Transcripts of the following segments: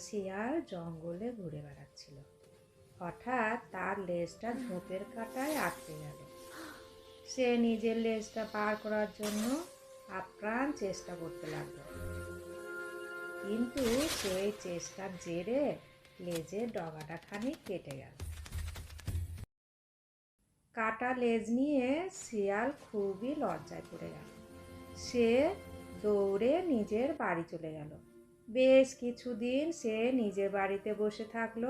শিয়াল জঙ্গলে ঘুরে বেড়াচ্ছিল। হঠাৎ তার লেজটা ঝোপের কাঁটায় আটকে গেল। সে নিজের লেজটা পার করার জন্য আপ্রাণ চেষ্টা করতে লাগল। কিন্তু সেই চেষ্টার জেরে লেজের ডগাটা খানিক কেটে গেল। কাটা লেজ নিয়ে শিয়াল খুবই লজ্জায় পড়ে গেল। সে দৌড়ে নিজের বাড়ি চলে গেল। বেশ কিছুদিন সে নিজের বাড়িতে বসে থাকল।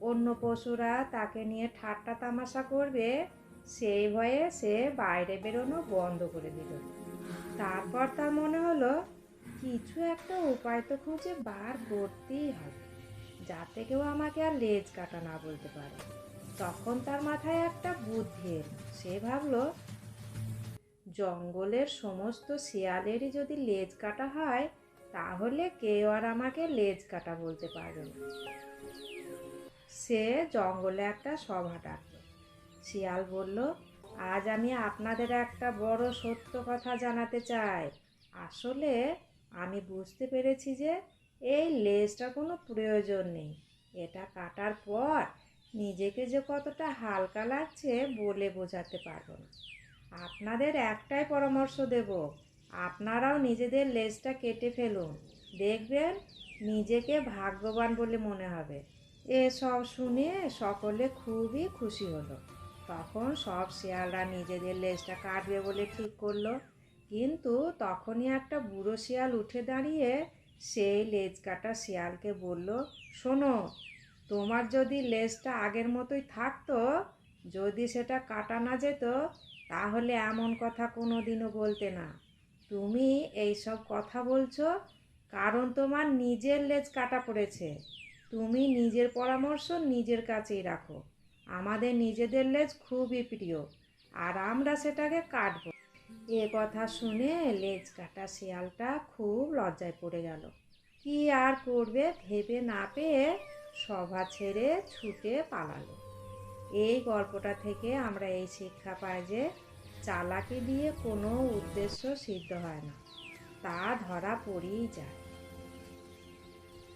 অন্য পশুরা তাকে নিয়ে ঠাট্টা তামাশা করবে, সেই ভয়ে সে বাইরে বেরোনো বন্ধ করে দিল। তারপর তার মনে হলো, কিছু একটা উপায় তো খুঁজে বার করতেই হবে, যাতে কেউ আমাকে আর লেজ কাটা না বলতে পারে। তখন তার মাথায় একটা বুদ্ধি সে ভাবলো, জঙ্গলের সমস্ত শিয়ালেরই যদি লেজ কাটা হয় তাহলে কেউ আর আমাকে লেজ কাটা বলতে পারবে না। সে জঙ্গলে একটা সভা ডাকলো। শিয়াল বলল, আজ আমি আপনাদের একটা বড় সত্য কথা জানাতে চাই। আসলে আমি বুঝতে পেরেছি যে এই লেজটা কোনো প্রয়োজন নেই। এটা কাটার পর নিজেকে যে কতটা হালকা লাগছে বলে বোঝাতে পারব না। আপনাদের একটাই পরামর্শ দেব আপনারাও নিজেদের লেজটা কেটে ফেলুন। দেখবেন নিজেকে ভাগ্যবান বলে মনে হবে। এসব শুনে সকলে খুবই খুশি হলো। তখন সব শিয়ালরা নিজেদের লেজটা কাটবে বলে ঠিক করল। কিন্তু তখনই একটা বুড়ো শিয়াল উঠে দাঁড়িয়ে সেই লেজ কাটা শিয়ালকে বলল, শোনো, তোমার যদি লেজটা আগের মতোই থাকতো, যদি সেটা কাটা না যেত, তাহলে এমন কথা কোনো দিনও বলতে না। তুমি এইসব কথা বলছো, কারণ তোমার নিজের লেজ কাটা পড়েছে। তুমি নিজের পরামর্শ নিজের কাছেই রাখো। আমাদের নিজেদের লেজ খুবই প্রিয়, আর আমরা সেটাকে কাটবো। এ কথা শুনে লেজ কাটা শিয়ালটা খুব লজ্জায় পড়ে গেল। কি আর করবে ভেবে না পেয়ে সভা ছেড়ে ছুটে পালালো। এই গল্পটা থেকে আমরা এই শিক্ষা পাই যে চালাকি দিয়ে কোনো উদ্দেশ্য সিদ্ধ হয় না। তা ধরা পড়েই যায়।